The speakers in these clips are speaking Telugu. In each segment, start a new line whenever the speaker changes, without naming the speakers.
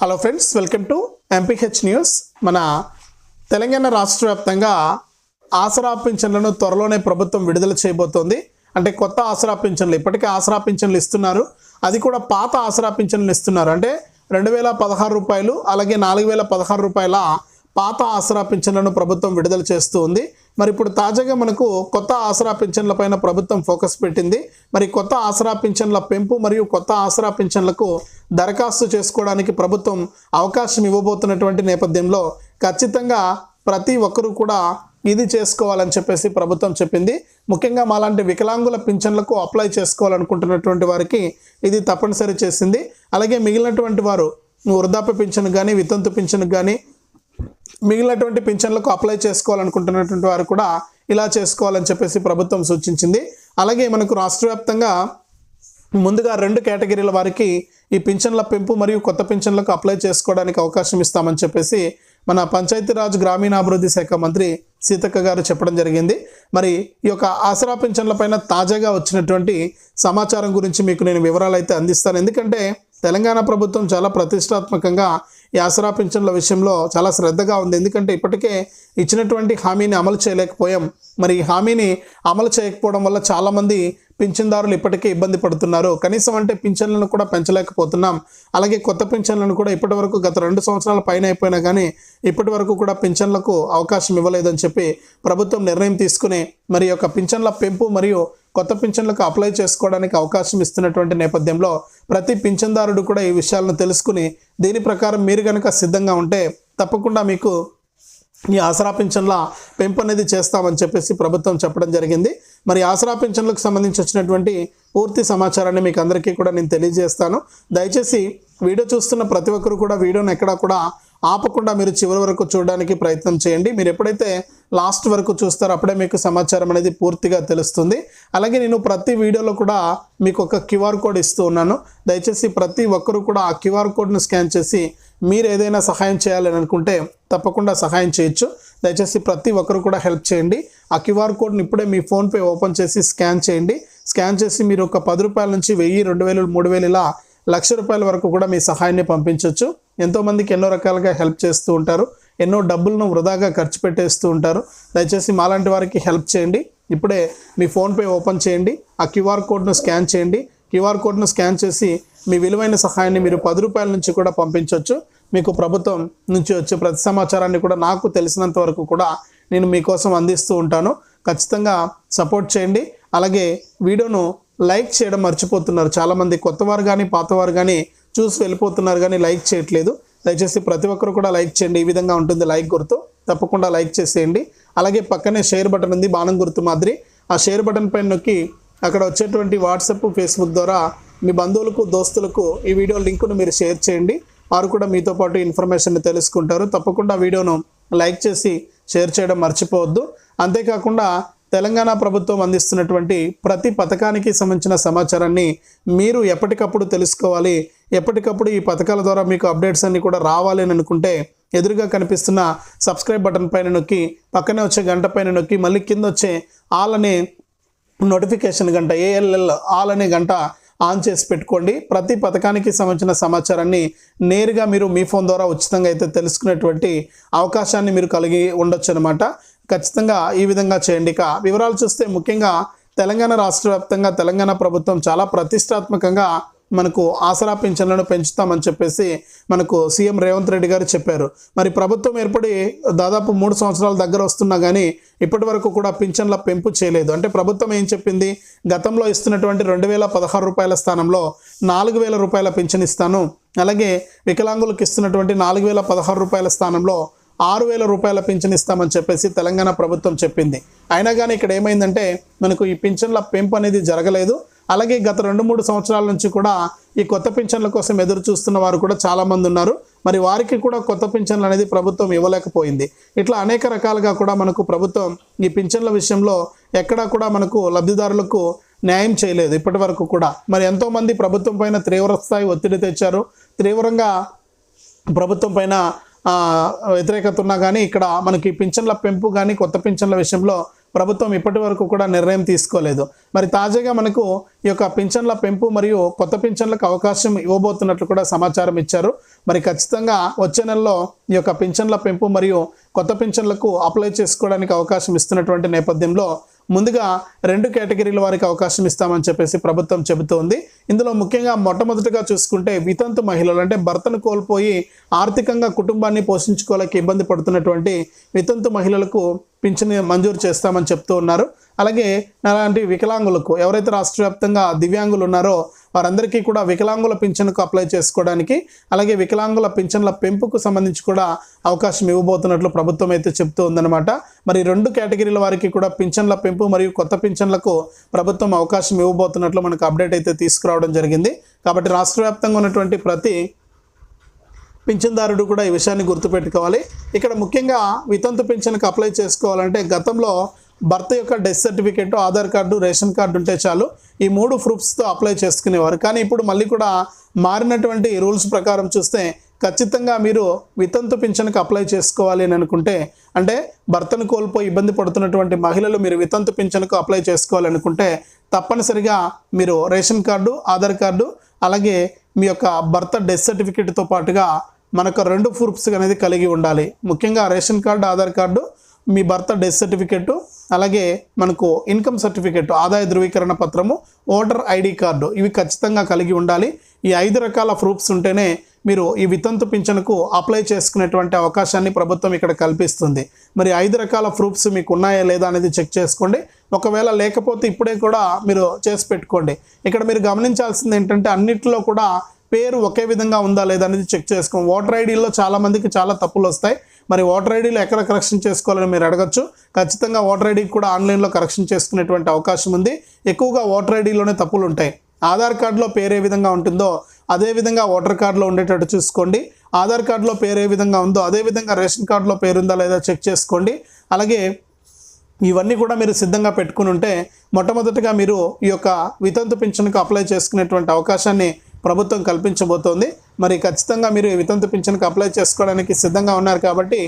Hello friends welcome to MPH news మన తెలంగాణ రాష్ట్ర వ్యాప్తంగా ఆసరా పింఛన్లను త్వరలోనే ప్రభుత్వం విడుదల చేయబోతోంది. అంటే కొత్త ఆసరా పింఛన్లు ఇప్పటికే ఆసరా పింఛన్లు ఇస్తున్నారు. అది కూడా పాత ఆసరా పింఛన్లు ఇస్తున్నారు. అంటే రెండు వేల పదహారు రూపాయలు అలాగే నాలుగు వేల పదహారు రూపాయల పాత ఆసరా పింఛన్లను ప్రభుత్వం విడుదల చేస్తూ ఉంది. మరి ఇప్పుడు తాజాగా మనకు కొత్త ఆసరా పింఛన్లపైన ప్రభుత్వం ఫోకస్ పెట్టింది. మరి కొత్త ఆసరా పింఛన్ల పెంపు మరియు కొత్త ఆసరా పింఛన్లకు దరఖాస్తు చేసుకోవడానికి ప్రభుత్వం అవకాశం ఇవ్వబోతున్నటువంటి నేపథ్యంలో ఖచ్చితంగా ప్రతి ఒక్కరూ కూడా ఇది చేసుకోవాలని చెప్పేసి ప్రభుత్వం చెప్పింది. ముఖ్యంగా మాలాంటి వికలాంగుల పింఛన్లకు అప్లై చేసుకోవాలనుకుంటున్నటువంటి వారికి ఇది తప్పనిసరి చేసింది. అలాగే మిగిలినటువంటి వారు వృద్ధాప్య పింఛను కానీ వితంతు పింఛను కానీ మిగిలినటువంటి పింఛన్లకు అప్లై చేసుకోవాలనుకుంటున్నటువంటి వారు కూడా ఇలా చేసుకోవాలని చెప్పేసి ప్రభుత్వం సూచించింది. అలాగే మనకు రాష్ట్రవ్యాప్తంగా ముందుగా రెండు కేటగిరీల వారికి ఈ పింఛన్ల పెంపు మరియు కొత్త పింఛన్లకు అప్లై చేసుకోవడానికి అవకాశం ఇస్తామని చెప్పేసి మన పంచాయతీరాజ్ గ్రామీణాభివృద్ధి శాఖ మంత్రి సీతక్క గారు చెప్పడం జరిగింది. మరి ఈ యొక్క ఆసరా పింఛన్లపైన తాజాగా వచ్చినటువంటి సమాచారం గురించి మీకు నేను వివరాలు అయితే అందిస్తాను. ఎందుకంటే తెలంగాణ ప్రభుత్వం చాలా ప్రతిష్టాత్మకంగా ఈ ఆసరా పింఛన్ల విషయంలో చాలా శ్రద్ధగా ఉంది. ఎందుకంటే ఇప్పటికే ఇచ్చినటువంటి హామీని అమలు చేయలేకపోయాం. మరి ఈ హామీని అమలు చేయకపోవడం వల్ల చాలామంది పింఛన్దారులు ఇప్పటికే ఇబ్బంది పడుతున్నారు. కనీసం అంటే పింఛన్లను కూడా పెంచలేకపోతున్నాం. అలాగే కొత్త పింఛన్లను కూడా ఇప్పటి వరకు గత రెండు సంవత్సరాల పైన అయిపోయినా కానీ ఇప్పటి వరకు కూడా పింఛన్లకు అవకాశం ఇవ్వలేదని చెప్పి ప్రభుత్వం నిర్ణయం తీసుకుని మరి యొక్క పింఛన్ల పెంపు మరియు కొత్త పింఛన్లకు అప్లై చేసుకోవడానికి అవకాశం ఇస్తున్నటువంటి నేపథ్యంలో ప్రతి పింఛన్దారుడు కూడా ఈ విషయాలను తెలుసుకుని దీని ప్రకారం మీరు కనుక సిద్ధంగా ఉంటే తప్పకుండా మీకు ఈ ఆసరా పింఛన్ల పెంపు అనేది చేస్తామని చెప్పేసి ప్రభుత్వం చెప్పడం జరిగింది. మరి ఆసరా పింఛన్లకు సంబంధించి వచ్చినటువంటి పూర్తి సమాచారాన్ని మీకు అందరికీ కూడా నేను తెలియజేస్తాను. దయచేసి వీడియో చూస్తున్న ప్రతి ఒక్కరు కూడా వీడియోని ఎక్కడా కూడా ఆపకుండా మీరు చివరి వరకు చూడడానికి ప్రయత్నం చేయండి. మీరు ఎప్పుడైతే లాస్ట్ వరకు చూస్తారో అప్పుడే మీకు సమాచారం అనేది పూర్తిగా తెలుస్తుంది. అలాగే నేను ప్రతి వీడియోలో కూడా మీకు ఒక క్యూఆర్ కోడ్ ఇస్తూ ఉన్నాను. దయచేసి ప్రతి ఒక్కరు కూడా ఆ క్యూఆర్ కోడ్ను స్కాన్ చేసి మీరు ఏదైనా సహాయం చేయాలని అనుకుంటే తప్పకుండా సహాయం చేయొచ్చు. దయచేసి ప్రతి ఒక్కరు కూడా హెల్ప్ చేయండి. ఆ క్యూఆర్ కోడ్ని ఇప్పుడే మీ ఫోన్పే ఓపెన్ చేసి స్కాన్ చేయండి. స్కాన్ చేసి మీరు ఒక పది రూపాయల నుంచి వెయ్యి రెండు వేలు మూడు వేలు ఇలా లక్ష రూపాయల వరకు కూడా మీ సహాయాన్ని పంపించవచ్చు ఎంతోమందికి ఎన్నో రకాలుగా హెల్ప్ చేస్తూ ఉంటారు. ఎన్నో డబ్బులను వృధాగా ఖర్చు పెట్టేస్తూ ఉంటారు. దయచేసి మాలాంటి వారికి హెల్ప్ చేయండి. ఇప్పుడే మీ ఫోన్పే ఓపెన్ చేయండి. ఆ క్యూఆర్ కోడ్ను స్కాన్ చేయండి. క్యూఆర్ కోడ్ను స్కాన్ చేసి మీ విలువైన సహాయాన్ని మీరు పది రూపాయల నుంచి కూడా పంపించవచ్చు మీకు ప్రభుత్వం నుంచి వచ్చే ప్రతి సమాచారాన్ని కూడా నాకు తెలిసినంత వరకు కూడా నేను మీకోసం అందిస్తూ ఉంటాను. ఖచ్చితంగా సపోర్ట్ చేయండి. అలాగే వీడియోను లైక్ చేయడం మర్చిపోతున్నారు. చాలామంది కొత్తవారు కానీ పాతవారు కానీ చూసి వెళ్ళిపోతున్నారు కానీ లైక్ చేయట్లేదు. దయచేసి ప్రతి ఒక్కరు కూడా లైక్ చేయండి. ఈ విధంగా ఉంటుంది లైక్ గుర్తు. తప్పకుండా లైక్ చేసేయండి. అలాగే పక్కనే షేర్ బటన్ ఉంది బాణం గుర్తు మాదిరి. ఆ షేర్ బటన్ పైన నొక్కి అక్కడ వచ్చేటువంటి వాట్సాప్ ఫేస్బుక్ ద్వారా మీ బంధువులకు దోస్తులకు ఈ వీడియో లింకును మీరు షేర్ చేయండి. వారు కూడా మీతో పాటు ఇన్ఫర్మేషన్ తెలుసుకుంటారు. తప్పకుండా వీడియోను లైక్ చేసి షేర్ చేయడం మర్చిపోవద్దు. అంతేకాకుండా తెలంగాణ ప్రభుత్వం అందిస్తున్నటువంటి ప్రతి పథకానికి సంబంధించిన సమాచారాన్ని మీరు ఎప్పటికప్పుడు తెలుసుకోవాలి. ఎప్పటికప్పుడు ఈ పథకాల ద్వారా మీకు అప్డేట్స్ అన్ని కూడా రావాలి అని అనుకుంటే ఎదురుగా కనిపిస్తున్న సబ్స్క్రైబ్ బటన్ పైన నొక్కి పక్కనే వచ్చే గంట పైన నొక్కి మళ్ళీ కింద వచ్చే ఆల్ అనే నోటిఫికేషన్ గంట ఏఎల్ఎల్ ఆల్ అనే గంట ఆన్ చేసి పెట్టుకోండి. ప్రతి పథకానికి సంబంధించిన సమాచారాన్ని నేరుగా మీరు మీ ఫోన్ ద్వారా ఉచితంగా అయితే తెలుసుకునేటువంటి అవకాశాన్ని మీరు కలిగి ఉండొచ్చు అనమాట ఖచ్చితంగా ఈ విధంగా చేయండి. ఇక వివరాలు చూస్తే ముఖ్యంగా తెలంగాణ రాష్ట్ర వ్యాప్తంగా తెలంగాణ ప్రభుత్వం చాలా ప్రతిష్టాత్మకంగా మనకు ఆసరా పింఛన్లను పెంచుతామని చెప్పేసి మనకు సీఎం రేవంత్ రెడ్డి గారు చెప్పారు. మరి ప్రభుత్వం ఏర్పడి దాదాపు మూడు సంవత్సరాల దగ్గర వస్తున్నా కానీ ఇప్పటి వరకు కూడా పింఛన్ల పెంపు చేయలేదు. అంటే ప్రభుత్వం ఏం చెప్పింది? గతంలో ఇస్తున్నటువంటి రెండు వేల పదహారు రూపాయల స్థానంలో నాలుగు వేల రూపాయల పింఛన్ ఇస్తాను. అలాగే వికలాంగులకు ఇస్తున్నటువంటి నాలుగు వేల పదహారు రూపాయల స్థానంలో ఆరు వేల రూపాయల పింఛన్ ఇస్తామని చెప్పేసి తెలంగాణ ప్రభుత్వం చెప్పింది. అయినా కానీ ఇక్కడ ఏమైందంటే మనకు ఈ పింఛన్ల పెంపు అనేది జరగలేదు. అలాగే గత రెండు మూడు సంవత్సరాల నుంచి కూడా ఈ కొత్త పింఛన్ల కోసం ఎదురు చూస్తున్న వారు కూడా చాలామంది ఉన్నారు. మరి వారికి కూడా కొత్త పింఛన్లు అనేది ప్రభుత్వం ఇవ్వలేకపోయింది. ఇట్లా అనేక రకాలుగా కూడా మనకు ప్రభుత్వం ఈ పింఛన్ల విషయంలో ఎక్కడా కూడా మనకు లబ్ధిదారులకు న్యాయం చేయలేదు ఇప్పటి వరకు కూడా. మరి ఎంతోమంది ప్రభుత్వం పైన తీవ్ర స్థాయి ఒత్తిడి తెచ్చారు. తీవ్రంగా ప్రభుత్వం పైన వ్యతిరేకత ఉన్నా కానీ ఇక్కడ మనకి పింఛన్ల పెంపు కానీ కొత్త పింఛన్ల విషయంలో ప్రభుత్వం ఇప్పటి వరకు కూడా నిర్ణయం తీసుకోలేదు. మరి తాజాగా మనకు ఈ యొక్క పింఛన్ల పెంపు మరియు కొత్త పింఛన్లకు అవకాశం ఇవ్వబోతున్నట్లు కూడా సమాచారం ఇచ్చారు. మరి ఖచ్చితంగా వచ్చే నెలలో ఈ యొక్క పింఛన్ల పెంపు మరియు కొత్త పింఛన్లకు అప్లై చేసుకోవడానికి అవకాశం ఇస్తున్నటువంటి నేపథ్యంలో ముందుగా రెండు కేటగిరీల వారికి అవకాశం ఇస్తామని చెప్పేసి ప్రభుత్వం చెబుతోంది. ఇందులో ముఖ్యంగా మొట్టమొదటిగా చూసుకుంటే వితంతు మహిళలు అంటే భర్తను కోల్పోయి ఆర్థికంగా కుటుంబాన్ని పోషించుకోలేక ఇబ్బంది పడుతున్నటువంటి వితంతు మహిళలకు పింఛన్ మంజూరు చేస్తామని చెప్తూ ఉన్నారు. అలాగే అలాంటి వికలాంగులకు ఎవరైతే రాష్ట్ర వ్యాప్తంగా దివ్యాంగులు ఉన్నారో వారందరికీ కూడా వికలాంగుల పింఛన్కు అప్లై చేసుకోవడానికి అలాగే వికలాంగుల పింఛన్ల పెంపుకు సంబంధించి కూడా అవకాశం ఇవ్వబోతున్నట్లు ప్రభుత్వం అయితే చెప్తూ ఉందన్నమాట. మరి రెండు కేటగిరీల వారికి కూడా పింఛన్ల పెంపు మరియు కొత్త పింఛన్లకు ప్రభుత్వం అవకాశం ఇవ్వబోతున్నట్లు మనకు అప్డేట్ అయితే తీసుకురావడం జరిగింది. కాబట్టి రాష్ట్ర వ్యాప్తంగా ఉన్నటువంటి ప్రతి పింఛన్దారుడు కూడా ఈ విషయాన్ని గుర్తుపెట్టుకోవాలి. ఇక్కడ ముఖ్యంగా వితంతు పింఛన్కి అప్లై చేసుకోవాలంటే గతంలో భర్త యొక్క death certificate Aadhaar card ration card ఉంటే చాలు. ఈ మూడు ప్రూఫ్స్తో అప్లై చేసుకునేవారు. కానీ ఇప్పుడు మళ్ళీ కూడా మారినటువంటి రూల్స్ ప్రకారం చూస్తే ఖచ్చితంగా మీరు వితంతు పింఛన్కి అప్లై చేసుకోవాలి అని అనుకుంటే అంటే భర్తను కోల్పోయి ఇబ్బంది పడుతున్నటువంటి మహిళలు మీరు వితంతు పింఛన్కు అప్లై చేసుకోవాలనుకుంటే తప్పనిసరిగా మీరు రేషన్ కార్డు ఆధార్ కార్డు అలాగే మీ యొక్క భర్త డెత్ సర్టిఫికేట్తో పాటుగా మనకు రెండు ప్రూఫ్స్ అనేది కలిగి ఉండాలి. ముఖ్యంగా రేషన్ కార్డు ఆధార్ కార్డు మీ భర్త డెత్ సర్టిఫికెట్ అలాగే మనకు ఇన్కమ్ సర్టిఫికెట్ ఆదాయ ధృవీకరణ పత్రము ఓటర్ ఐడి కార్డు ఇవి ఖచ్చితంగా కలిగి ఉండాలి. ఈ ఐదు రకాల ప్రూఫ్స్ ఉంటేనే మీరు ఈ వితంతు పింఛన్కు అప్లై చేసుకునేటువంటి అవకాశాన్ని ప్రభుత్వం ఇక్కడ కల్పిస్తుంది. మరి ఐదు రకాల ప్రూఫ్స్ మీకు ఉన్నాయా లేదా అనేది చెక్ చేసుకోండి. ఒకవేళ లేకపోతే ఇప్పుడే కూడా మీరు చేసి పెట్టుకోండి. ఇక్కడ మీరు గమనించాల్సింది ఏంటంటే అన్నిటిలో కూడా పేరు ఒకే విధంగా ఉందా లేదా అనేది చెక్ చేసుకోండి ఓటర్ ఐడీలో చాలామందికి చాలా తప్పులు వస్తాయి. మరి ఓటర్ ఐడీలో ఎక్కడ కరెక్షన్ చేసుకోవాలని మీరు అడగచ్చు. ఖచ్చితంగా ఓటర్ ఐడీకి కూడా ఆన్లైన్లో కరెక్షన్ చేసుకునేటువంటి అవకాశం ఉంది. ఎక్కువగా ఓటర్ ఐడీలోనే తప్పులు ఉంటాయి. ఆధార్ కార్డులో పేరు ఏ విధంగా ఉంటుందో అదే విధంగా ఓటర్ కార్డులో ఉండేటట్టు చూసుకోండి. ఆధార్ కార్డులో పేరు ఏ విధంగా ఉందో అదే విధంగా రేషన్ కార్డులో పేరు ఉందా లేదా చెక్ చేసుకోండి. అలాగే ఇవన్నీ కూడా మీరు సిద్ధంగా పెట్టుకుని ఉంటే మొట్టమొదటిగా మీరు ఈ యొక్క వితంతు పింఛన్కు అప్లై చేసుకునేటువంటి అవకాశాన్ని ప్రభుత్వం కల్పించబోతోంది. మరి ఖచ్చితంగా మీరు ఈ వితంతు పింఛన్కి అప్లై చేసుకోవడానికి సిద్ధంగా ఉన్నారు కాబట్టి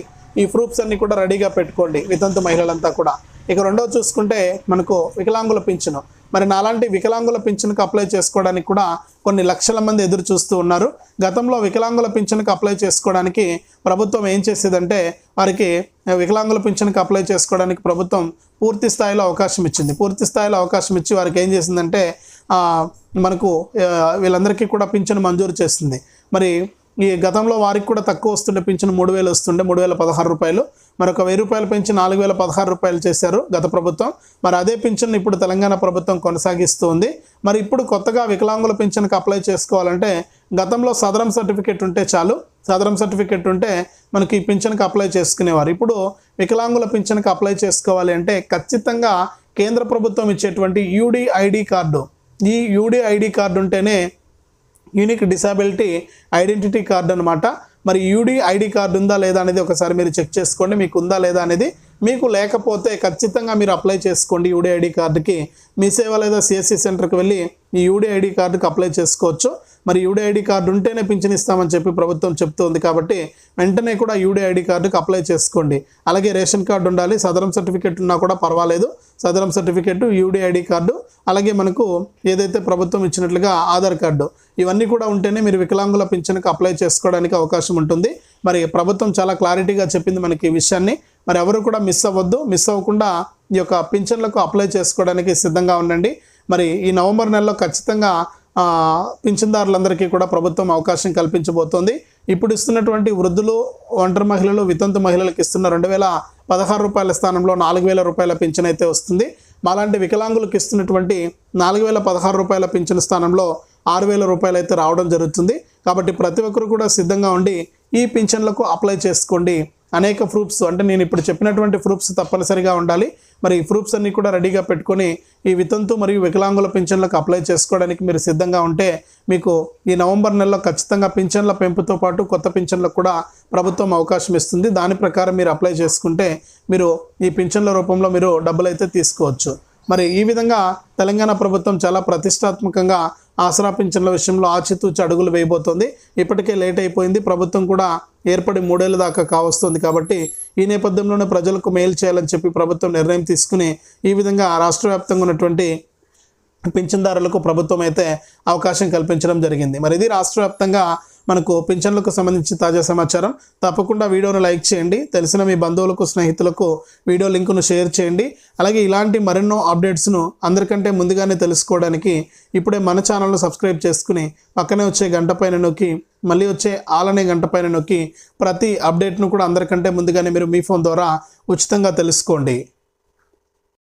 ఈ ప్రూఫ్స్ అన్నీ కూడా రెడీగా పెట్టుకోండి వితంతు మహిళలంతా కూడా. ఇక రెండో చూసుకుంటే మనకు వికలాంగుల పింఛను. మరి నాలాంటి వికలాంగుల పింఛన్కి అప్లై చేసుకోవడానికి కూడా కొన్ని లక్షల మంది ఎదురు చూస్తూ ఉన్నారు. గతంలో వికలాంగుల పింఛన్కి అప్లై చేసుకోవడానికి ప్రభుత్వం ఏం చేసేదంటే వారికి వికలాంగుల పింఛన్కి అప్లై చేసుకోవడానికి ప్రభుత్వం పూర్తి స్థాయిలో అవకాశం ఇచ్చింది. పూర్తి స్థాయిలో అవకాశం ఇచ్చి వారికి ఏం చేసిందంటే మనకు వీళ్ళందరికీ కూడా పింఛను మంజూరు చేస్తుంది. మరి ఈ గతంలో వారికి కూడా తక్కువ వస్తుండే పింఛను మూడు వేలు వస్తుండే మూడు వేల పదహారు రూపాయలు. మరి ఒక వెయ్యి రూపాయలు పెంచి నాలుగు వేల పదహారు రూపాయలు చేశారు గత ప్రభుత్వం. మరి అదే పింఛన్ ఇప్పుడు తెలంగాణ ప్రభుత్వం కొనసాగిస్తూ ఉంది మరి ఇప్పుడు కొత్తగా వికలాంగుల పింఛన్కి అప్లై చేసుకోవాలంటే గతంలో సదరం సర్టిఫికేట్ ఉంటే చాలు. సదరం సర్టిఫికేట్ ఉంటే మనకి ఈ పింఛన్కి అప్లై చేసుకునేవారు. ఇప్పుడు వికలాంగుల పింఛన్కి అప్లై చేసుకోవాలి అంటే ఖచ్చితంగా కేంద్ర ప్రభుత్వం ఇచ్చేటువంటి యూడి ఐడి కార్డు. ఈ యూడి ఐడి కార్డు ఉంటేనే యూనిక్ డిసాబిలిటీ ఐడెంటిటీ కార్డు అనమాట మరి యూడి ఐడి కార్డు ఉందా లేదా అనేది ఒకసారి మీరు చెక్ చేసుకోండి. మీకు ఉందా లేదా అనేది మీకు లేకపోతే ఖచ్చితంగా మీరు అప్లై చేసుకోండి యూడి ఐడి కార్డుకి. మీ సేవ లేదా సిఎస్సి సెంటర్కి వెళ్ళి ఈ యూడి ఐడి కార్డుకి అప్లై చేసుకోవచ్చు. మరి యూడి ఐడి కార్డు ఉంటేనే పింఛన్ ఇస్తామని చెప్పి ప్రభుత్వం చెప్తోంది కాబట్టి వెంటనే కూడా యూడి ఐడి కార్డుకి అప్లై చేసుకోండి. అలాగే రేషన్ కార్డు ఉండాలి సదరం సర్టిఫికేట్ ఉన్నా కూడా పర్వాలేదు. Sadaram certificate UD ID card అలాగే మనకు ఏదైతే ప్రభుత్వం ఇచ్చినట్లుగా ఆధార్ కార్డు. ఇవన్నీ కూడా ఉంటేనే మీరు వికలాంగుల పింఛన్కి అప్లై చేసుకోవడానికి అవకాశం ఉంటుంది. మరి ప్రభుత్వం చాలా క్లారిటీగా చెప్పింది మనకి ఈ విషయాన్ని. మరి ఎవరు కూడా మిస్ అవ్వద్దు. మిస్ అవ్వకుండా ఈ యొక్క పింఛన్లకు అప్లై చేసుకోవడానికి సిద్ధంగా ఉండండి. మరి ఈ నవంబర్ నెలలో ఖచ్చితంగా పింఛన్దారులందరికీ కూడా ప్రభుత్వం అవకాశం కల్పించబోతోంది. ఇప్పుడు ఇస్తున్నటువంటి వృద్ధులు ఒంటరి మహిళలు వితంతు మహిళలకు ఇస్తున్న రెండు వేల పదహారు రూపాయల స్థానంలో నాలుగు వేల రూపాయల పింఛన్ అయితే వస్తుంది. మాలాంటి వికలాంగులకు ఇస్తున్నటువంటి నాలుగు వేల పదహారు రూపాయల పింఛన్ స్థానంలో ఆరు వేల రూపాయలు అయితే రావడం జరుగుతుంది. కాబట్టి ప్రతి ఒక్కరు కూడా సిద్ధంగా ఉండి ఈ పింఛన్లకు అప్లై చేసుకోండి. అనేక ప్రూఫ్స్ అంటే నేను ఇప్పుడు చెప్పినటువంటి ప్రూఫ్స్ తప్పనిసరిగా ఉండాలి. మరి ఈ ప్రూఫ్స్ అన్నీ కూడా రెడీగా పెట్టుకొని ఈ వితంతు మరియు వికలాంగుల పింఛన్లకు అప్లై చేసుకోవడానికి మీరు సిద్ధంగా ఉంటే మీకు ఈ నవంబర్ నెలలో ఖచ్చితంగా పింఛన్ల పెంపుతో పాటు కొత్త పింఛన్లకు కూడా ప్రభుత్వం అవకాశం ఇస్తుంది. దాని ప్రకారం మీరు అప్లై చేసుకుంటే మీరు ఈ పింఛన్ల రూపంలో మీరు డబ్బులు అయితే తీసుకోవచ్చు. మరి ఈ విధంగా తెలంగాణ ప్రభుత్వం చాలా ప్రతిష్టాత్మకంగా ఆసరా పింఛన్ల విషయంలో ఆచితూచి అడుగులు వేయబోతోంది. ఇప్పటికే లేట్ అయిపోయింది. ప్రభుత్వం కూడా ఏర్పడి మూడేళ్ళ దాకా కావస్తుంది కాబట్టి ఈ నేపథ్యంలోనే ప్రజలకు మేలు చేయాలని చెప్పి ప్రభుత్వం నిర్ణయం తీసుకుని ఈ విధంగా రాష్ట్ర వ్యాప్తంగా ఉన్నటువంటి పింఛన్దారులకు ప్రభుత్వం అయితే అవకాశం కల్పించడం జరిగింది. మరి ఇది రాష్ట్ర వ్యాప్తంగా మనకు పింఛన్లకు సంబంధించి తాజా సమాచారం. తప్పకుండా వీడియోను లైక్ చేయండి. తెలిసిన మీ బంధువులకు స్నేహితులకు వీడియో లింకును షేర్ చేయండి. అలాగే ఇలాంటి మరెన్నో అప్డేట్స్ను అందరికంటే ముందుగానే తెలుసుకోవడానికి ఇప్పుడే మన ఛానల్ను సబ్స్క్రైబ్ చేసుకుని పక్కనే వచ్చే గంట పైన నొక్కి మళ్ళీ వచ్చే ఆలనే గంట పైన నొక్కి ప్రతి అప్డేట్ను కూడా అందరికంటే ముందుగానే మీరు మీ ఫోన్ ద్వారా ఉచితంగా తెలుసుకోండి.